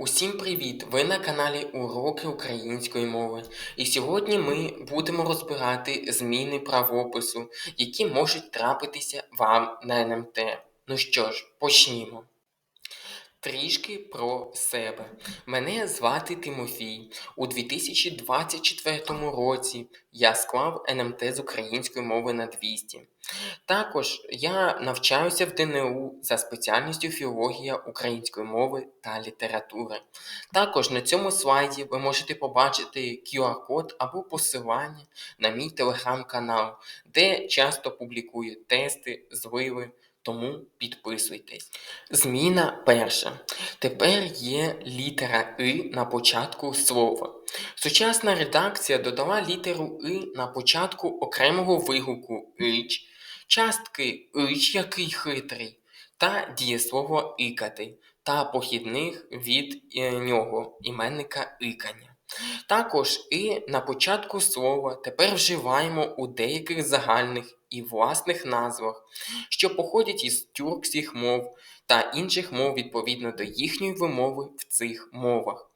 Усім привіт! Ви на каналі Уроки української мови. І сьогодні ми будемо розбирати зміни правопису, які можуть трапитися вам на НМТ. Ну що ж, почнімо. Трішки про себе. Мене звати Тимофій. У 2024 році я склав НМТ з української мови на 200. Також я навчаюся в ДНУ за спеціальністю філологія української мови та літератури. Також на цьому слайді ви можете побачити QR-код або посилання на мій телеграм-канал, де часто публікую тести, зливи. Тому підписуйтесь. Зміна перша. Тепер є літера И на початку слова. Сучасна редакція додала літеру И на початку окремого вигуку ич, частки ич, який хитрий, та дієслово икати, та похідних від е, нього іменника икання. Також і на початку слова тепер вживаємо у деяких загальних і власних назвах, що походять із тюркських мов та інших мов відповідно до їхньої вимови в цих мовах.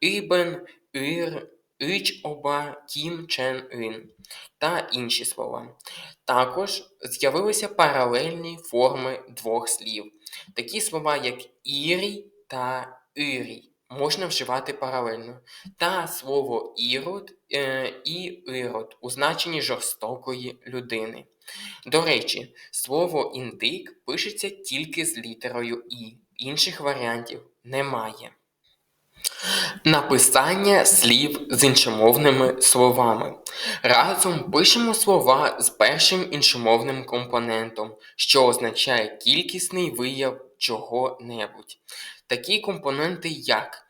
Ібен, ір, ич оба, кім чен ин та інші слова. Також з'явилися паралельні форми двох слів, такі слова, як ірій та ирій можна вживати паралельно, та слово ірод е, і ірод у значенні жорстокої людини. До речі, слово індик пишеться тільки з літерою І, інших варіантів немає. Написання слів з іншомовними словами. Разом пишемо слова з першим іншомовним компонентом, що означає кількісний вияв чого-небудь. Такі компоненти, як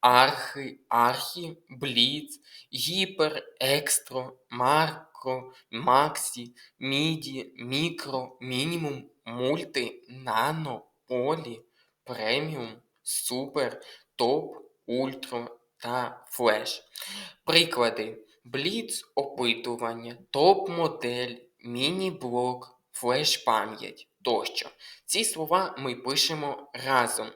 архи, архі, бліц, гіпер, екстро, маркро, максі, міді, мікро, мінімум, мульти, нано, полі, преміум, супер, топ, ультро та флеш. Приклади: бліц опитування, топ-модель, міні-блок, флеш-пам'ять тощо. Ці слова ми пишемо разом.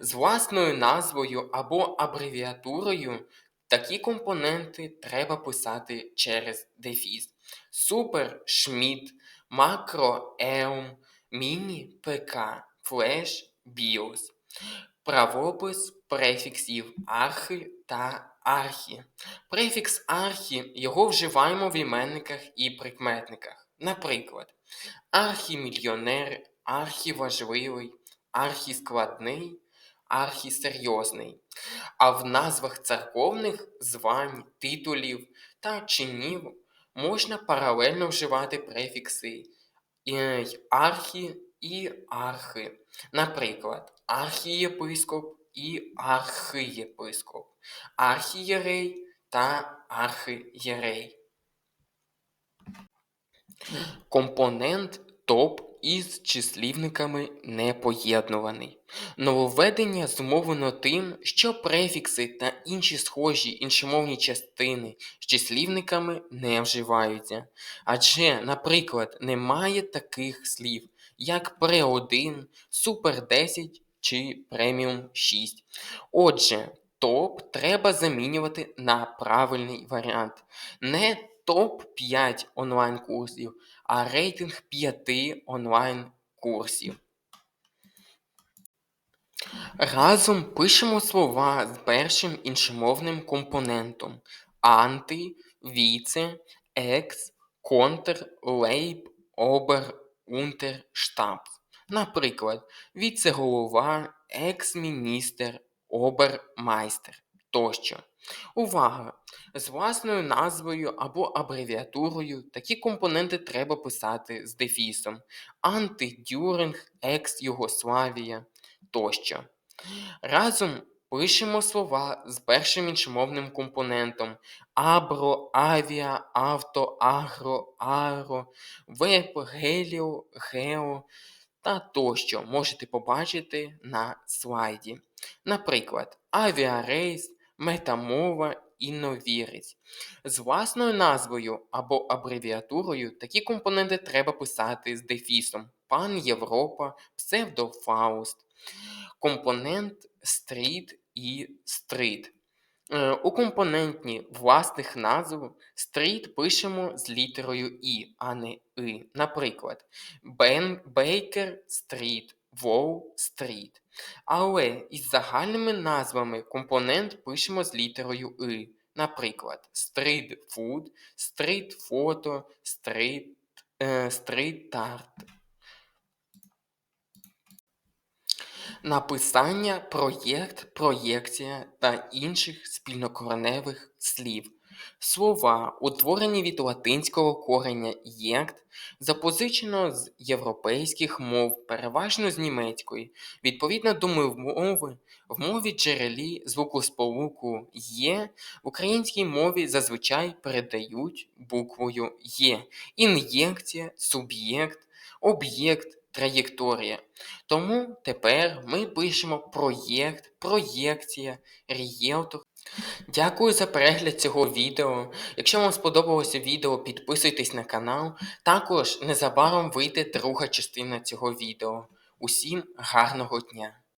З власною назвою або абревіатурою такі компоненти треба писати через дефіс. Супер Шміт, макро Еум, міні ПК, флеш біос. Правопис префіксів архи та архі. Префікс архі його вживаємо в іменниках і прикметниках. Наприклад, архімільйонер, архіважливий, архіскладний, архісерйозний. А в назвах церковних звань, титулів та чинів можна паралельно вживати префікси архі і архи. Наприклад, архієпископ і архиєпископ, архієрей та архиєрей. Компонент топ із числівниками не поєднуваний. Нововведення зумовлено тим, що префікси та інші схожі іншомовні частини з числівниками не вживаються. Адже, наприклад, немає таких слів, як пре-1, супер 10 чи преміум 6. Отже, топ треба замінювати на правильний варіант. Не топ-5 онлайн-курсів, а рейтинг 5 онлайн-курсів. Разом пишемо слова з першим іншомовним компонентом анти, віце, екс, контр, лейб, обер, унтер, штаб. Наприклад, віце-голова, екс-міністр, обермайстер тощо. Увага! З власною назвою або абревіатурою такі компоненти треба писати з дефісом антидюринг, екс-Югославія тощо. Разом пишемо слова з першим іншомовним компонентом абро, авіа, авто, агро, аеро, веб, геліо, гео та тощо можете побачити на слайді. Наприклад, авіарейс, метамова, інновірець. З власною назвою або абревіатурою такі компоненти треба писати з дефісом Пан Європа, псевдофауст. компонент стріт і стрит. Е, У компонентні власних назв стріт пишемо з літерою І, а не И. Наприклад, Бейкер стріт, Стріт. Але із загальними назвами компонент пишемо з літерою И. Наприклад, стрит фуд, стрит фото, стрит, е, стрит тарт. Написання, проєкт, проєкція та інших спільнокореневих слів. Слова, утворені від латинського кореня єкт, запозичено з європейських мов, переважно з німецької. Відповідно до мови, в мові джерелі звукосполуку є, в українській мові зазвичай передають буквою Є. Ін'єкція, суб'єкт, об'єкт, траєкторія. Тому тепер ми пишемо проєкт, проєкція, рієлтор. Дякую за перегляд цього відео. Якщо вам сподобалося відео, підписуйтесь на канал. Також незабаром вийде друга частина цього відео. Усім гарного дня!